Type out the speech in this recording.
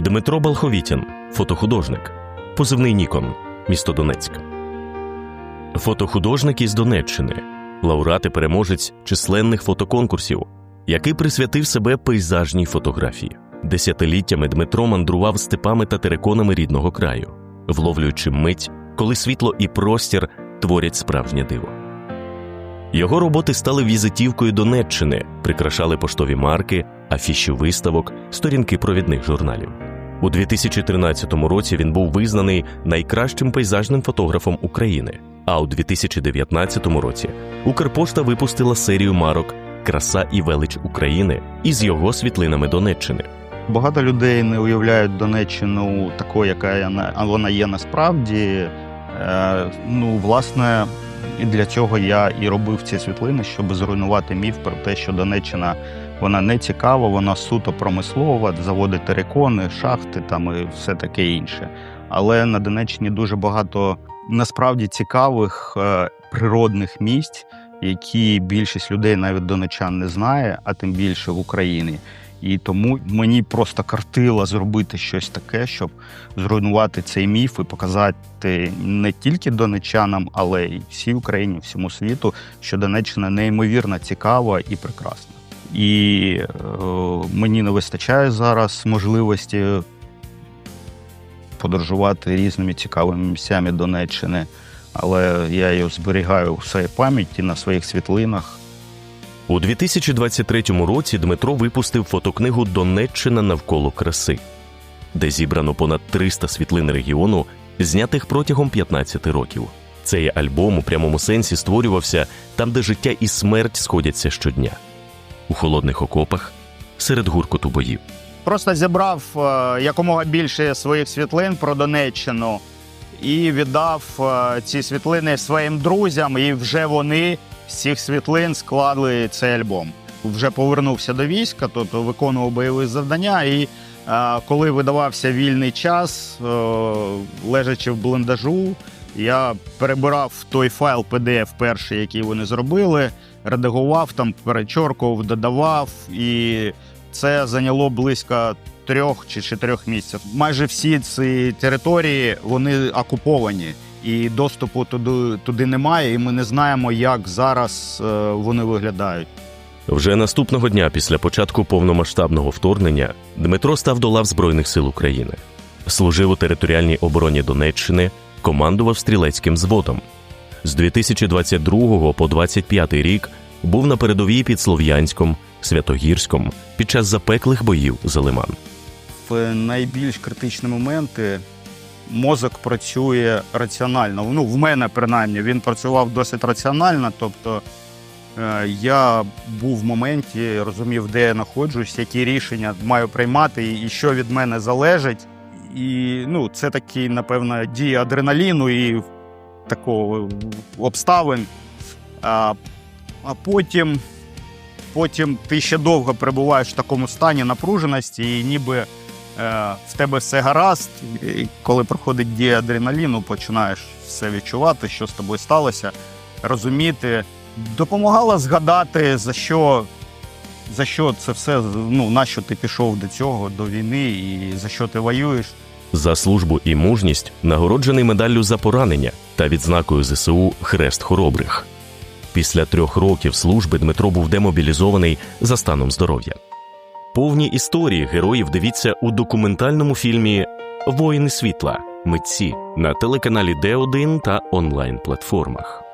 Дмитро Балховітін, фотохудожник, позивний Нікон, місто Донецьк. Фотохудожник із Донеччини, лауреат і переможець численних фотоконкурсів, який присвятив себе пейзажній фотографії. Десятиліттями Дмитро мандрував степами та териконами рідного краю, вловлюючи мить, коли світло і простір творять справжнє диво. Його роботи стали візитівкою Донеччини, прикрашали поштові марки, афіші виставок, сторінки провідних журналів. У 2013 році він був визнаний найкращим пейзажним фотографом України. А у 2019 році Укрпошта випустила серію марок Краса і велич України із його світлинами Донеччини. Багато людей не уявляють Донеччину такою, яка вона- є насправді. Е, Ну, власне, для цього я і робив ці світлини, щоб зруйнувати міф про те, що Донеччина вона не цікава, вона суто промислова, заводи терикони, шахти там і все таке інше. Але на Донеччині дуже багато насправді цікавих е, природних місць, які більшість людей навіть донечан не знає, а тим більше в Україні. І тому мені просто картило зробити щось таке, щоб зруйнувати цей міф і показати не тільки донечанам, але й всій Україні, всьому світу, що Донеччина неймовірно цікава і прекрасна. І е, мені не вистачає зараз можливості подорожувати різними цікавими місцями Донеччини, але я її зберігаю в своїй пам'яті на своїх світлинах. У 2023 році Дмитро випустив фотокнигу Донеччина навколо краси, де зібрано понад 300 світлин регіону, знятих протягом 15 років. Цей альбом у прямому сенсі створювався там, де життя і смерть сходяться щодня, у холодних окопах, серед гуркоту боїв. Просто зібрав е, якомога більше своїх світлин про Донеччину і віддав е, ці світлини своїм друзям, і вже вони з цих світлин склали цей альбом. Вже повернувся до війська, тобто виконував бойові завдання. І е, коли видавався вільний час, лежачи в бліндажу, я перебирав той файл PDF перший, який вони зробили, редагував там, перечоркував, додавав і це зайняло близько трьох чи чотирьох місяців. Майже всі ці території вони окуповані, і доступу туди, туди немає. І ми не знаємо, як зараз е, вони виглядають. Вже наступного дня після початку повномасштабного вторгнення Дмитро став до лав Збройних сил України, служив у територіальній обороні Донеччини, командував стрілецьким зводом. З 2022 по 25 рік був на передовій під Слов'янськом, Святогірськом під час запеклих боїв за Лиман. В найбільш критичні моменти мозок працює раціонально. Ну, в мене принаймні він працював досить раціонально. Тобто е, я був в моменті, розумів, де я знаходжусь, які рішення маю приймати і що від мене залежить. І ну, це такі, напевно, дії адреналіну і такого обставин. А, а потім, потім ти ще довго перебуваєш в такому стані напруженості, і ніби е, в тебе все гаразд. І коли проходить дія адреналіну, починаєш все відчувати, що з тобою сталося, розуміти. Допомагало згадати, за що, за що це все, ну, на що ти пішов до цього, до війни, і за що ти воюєш. За службу і мужність нагороджений медаллю за поранення та відзнакою ЗСУ Хрест Хоробрих. Після трьох років служби Дмитро був демобілізований за станом здоров'я. Повні історії героїв дивіться у документальному фільмі Воїни світла митці на телеканалі Д1 та онлайн платформах.